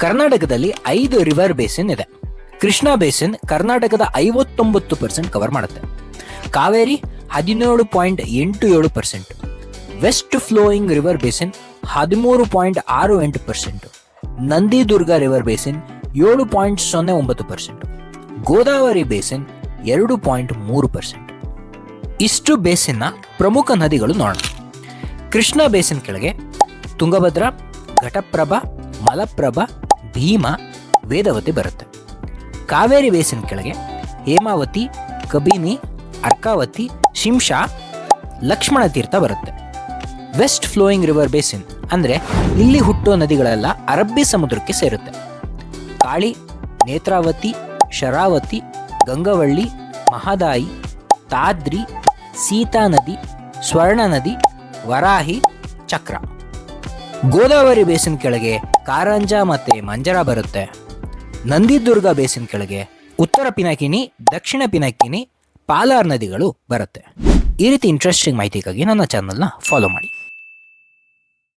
ಕರ್ನಾಟಕದಲ್ಲಿ ಐದು river basin ಇದೆ. ಕೃಷ್ಣಾ ಬೇಸಿನ್ ಕರ್ನಾಟಕದ ಐವತ್ತೊಂಬತ್ತು ಪರ್ಸೆಂಟ್ ಕವರ್ ಮಾಡುತ್ತೆ. ಕಾವೇರಿ ಹದಿನೇಳು ಪಾಯಿಂಟ್ ಎಂಟು ಏಳು percent west flowing river basin ಹದಿಮೂರು ಪಾಯಿಂಟ್ ಆರು ಎಂಟು ಪರ್ಸೆಂಟ್ ನಂದಿದುರ್ಗ ರಿವರ್ ಬೇಸಿನ್ ಏಳು ಪಾಯಿಂಟ್ ಸೊನ್ನೆ ಒಂಬತ್ತು ಪರ್ಸೆಂಟ್ ಗೋದಾವರಿ ಬೇಸಿನ್ ಎರಡು ಪಾಯಿಂಟ್ ಮೂರು ಪರ್ಸೆಂಟ್ ಇಷ್ಟು ಬೇಸಿನ್ನ ಪ್ರಮುಖ ನದಿಗಳು ನೋಡೋಣ. ಕೃಷ್ಣಾ ಬೇಸಿನ್ ಕೆಳಗೆ ತುಂಗಭದ್ರಾ, ಘಟಪ್ರಭಾ, ಮಲಪ್ರಭಾ ಭೀಮಾ ವೇದವತಿ ಬರುತ್ತೆ. ಕಾವೇರಿ ಬೇಸಿನ್ ಕೆಳಗೆ ಹೇಮಾವತಿ, ಕಬಿನಿ, ಅರ್ಕಾವತಿ, ಶಿಂಷಾ, ಲಕ್ಷ್ಮಣ ತೀರ್ಥ ಬರುತ್ತೆ. ವೆಸ್ಟ್ ಫ್ಲೋಯಿಂಗ್ ರಿವರ್ ಬೇಸಿನ್ ಅಂದರೆ ಇಲ್ಲಿ ಹುಟ್ಟೋ ನದಿಗಳೆಲ್ಲ ಅರಬ್ಬಿ ಸಮುದ್ರಕ್ಕೆ ಸೇರುತ್ತೆ. ಕಾಳಿ, ನೇತ್ರಾವತಿ, ಶರಾವತಿ, ಗಂಗವಳ್ಳಿ, ಮಹದಾಯಿ, ತಾದ್ರಿ, ಸೀತಾ ನದಿ ಸ್ವರ್ಣ ನದಿ ವರಾಹಿ, ಚಕ್ರ. ಗೋದಾವರಿ ಬೇಸಿನ್ ಕೆಳಗೆ ಕಾರಂಜ ಮತ್ತೆ ಮಂಜರ ಬರುತ್ತೆ. ನಂದಿದುರ್ಗ ಬೇಸಿನ್ ಕೆಳಗೆ ಉತ್ತರ ಪಿನಾಕಿನಿ, ದಕ್ಷಿಣ ಪಿನಾಕಿನಿ, ಪಾಲಾರ್ ನದಿಗಳು ಬರುತ್ತೆ. ಈ ರೀತಿ ಇಂಟ್ರೆಸ್ಟಿಂಗ್ ಮಾಹಿತಿಗಾಗಿ ನನ್ನ ಚಾನಲ್ನ ಫಾಲೋ ಮಾಡಿ.